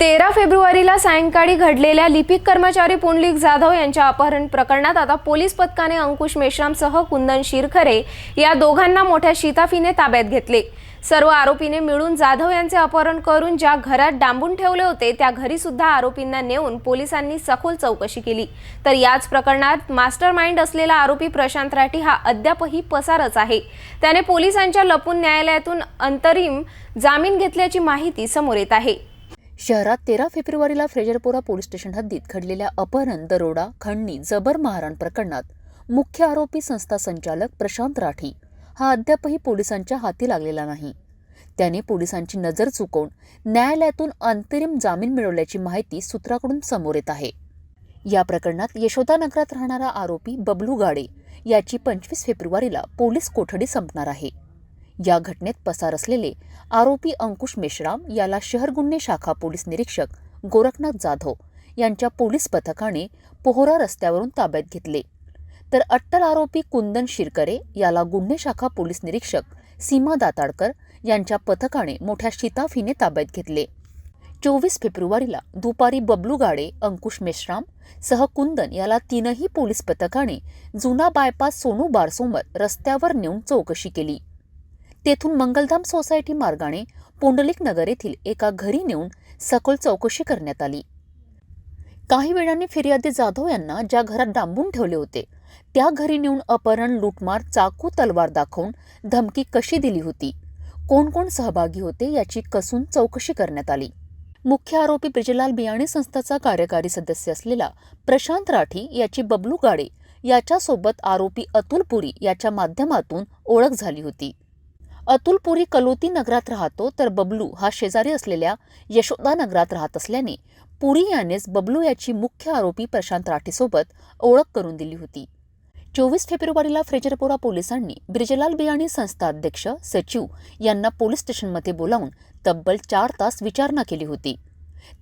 तेरा फेब्रुवारीला सायंकाळी घडलेल्या लिपिक कर्मचारी पुंडलिक जाधव यांच्या अपहरण प्रकरणात आता पोलीस पथकाने अंकुश मेश्रामसह कुंदन शिरखरे या दोघांना मोठ्या शिताफीने ताब्यात घेतले. सर्व आरोपीने मिळून जाधव यांचे अपहरण करून ज्या घरात डांबून ठेवले होते त्या घरी सुद्धा आरोपींना नेऊन पोलिसांनी सखोल चौकशी केली. तर याच प्रकरणात मास्टर माइंड असलेला आरोपी प्रशांत राठी हा अद्यापही पसारच आहे. त्याने पोलिसांच्या लपून न्यायालयातून अंतरिम जामीन घेतल्याची माहिती समोर येत आहे. शहरात तेरा फेब्रुवारीला फ्रेजरपोरा पोलीस स्टेशन हद्दीत घडलेल्या अपहरण दरोडा खंडणी जबर मारहाण प्रकरणात मुख्य आरोपी संस्था संचालक प्रशांत राठी हा अद्यापही पोलिसांच्या हाती लागलेला नाही. त्याने पोलिसांची नजर चुकवून न्यायालयातून अंतरिम जामीन मिळवल्याची माहिती सूत्राकडून समोर येत आहे. या प्रकरणात यशोदानगरात राहणारा आरोपी बबलू गाडे याची पंचवीस फेब्रुवारीला पोलीस कोठडी संपणार आहे. या घटनेत पसार असलेले आरोपी अंकुश मेश्राम याला शहर गुन्हे शाखा पोलीस निरीक्षक गोरखनाथ जाधव यांच्या पोलीस पथकाने पोहरा रस्त्यावरून ताब्यात घेतले. तर अट्टल आरोपी कुंदन शिरकरे याला गुन्हे शाखा पोलीस निरीक्षक सीमा दाताडकर यांच्या पथकाने मोठ्या शिताफीने ताब्यात घेतले. चोवीस फेब्रुवारीला दुपारी बबलू गाडे अंकुश मेश्राम सह कुंदन याला तीनही पोलीस पथकाने जुना बायपास सोनू बारसोमर रस्त्यावर नेऊन चौकशी केली. तेथून मंगलधाम सोसायटी मार्गाने पुंडलिक नगर येथील एका घरी नेऊन सखोल चौकशी करण्यात आली. काही वेळाने फिर्यादी जाधव यांना ज्या घरात डांबून ठेवले होते त्या घरी नेऊन अपहरण लूटमार चाकू तलवार दाखवून धमकी कशी दिली होती कोण कोण सहभागी होते याची कसून चौकशी करण्यात आली. मुख्य आरोपी ब्रिजलाल बियाणे संस्थाचा कार्यकारी सदस्य असलेला प्रशांत राठी याची बबलू गाडे याच्यासोबत आरोपी अतुल पुरी याच्या माध्यमातून ओळख झाली होती. अतुल पुरी कलोती नगरात राहतो तर बबलू हा शेजारी असलेल्या यशोदा नगरात राहत असल्याने पुरी यानेच बबलू याची मुख्य आरोपी प्रशांत राठीसोबत ओळख करून दिली होती. चोवीस फेब्रुवारीला फ्रेजरपोरा पोलिसांनी ब्रिजलाल बियाणी संस्था अध्यक्ष सचिव यांना पोलीस स्टेशनमध्ये बोलावून तब्बल चार तास विचारणा केली होती.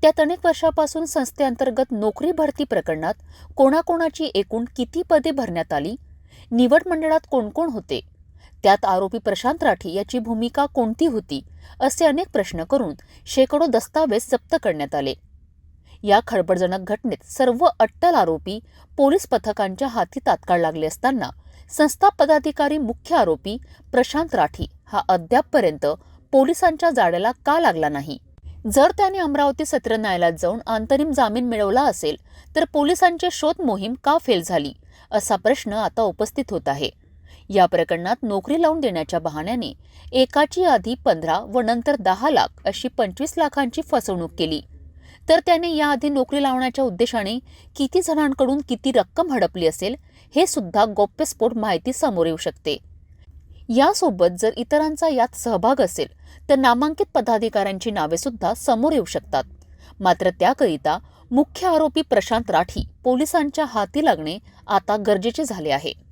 त्यात अनेक वर्षापासून संस्थेअंतर्गत नोकरी भरती प्रकरणात कोणाकोणाची एकूण किती पदे भरण्यात आली? निवड मंडळात कोण कोण होते? त्यात आरोपी प्रशांत राठी याची भूमिका कोणती होती असे अनेक प्रश्न करून शेकडो दस्तावेज जप्त करण्यात आले. या खळबळजनक घटनेत सर्व अट्टल आरोपी पोलीस पथकांच्या हाती तात्काळ लागले असताना संस्था पदाधिकारी मुख्य आरोपी प्रशांत राठी हा अद्यापपर्यंत पोलिसांच्या जाळ्याला का लागला नाही. जर त्याने अमरावती सत्र न्यायालयात जाऊन अंतरिम जामीन मिळवला असेल तर पोलिसांची शोध मोहीम का फेल झाली असा प्रश्न आता उपस्थित होत आहे. या प्रकरणात नोकरी लावून देण्याच्या बहाण्याने एकाची आधी पंधरा व नंतर दहा लाख अशी पंचवीस लाखांची फसवणूक केली. तर त्याने याआधी नोकरी लावण्याच्या उद्देशाने किती जणांकडून किती रक्कम हडपली असेल हे सुद्धा गौप्यस्फोट माहिती समोर येऊ शकते. यासोबत जर इतरांचा यात सहभाग असेल तर नामांकित पदाधिकाऱ्यांची नावे सुद्धा समोर येऊ शकतात. मात्र त्याकरिता मुख्य आरोपी प्रशांत राठी पोलिसांच्या हाती लागणे आता गरजेचे झाले आहे.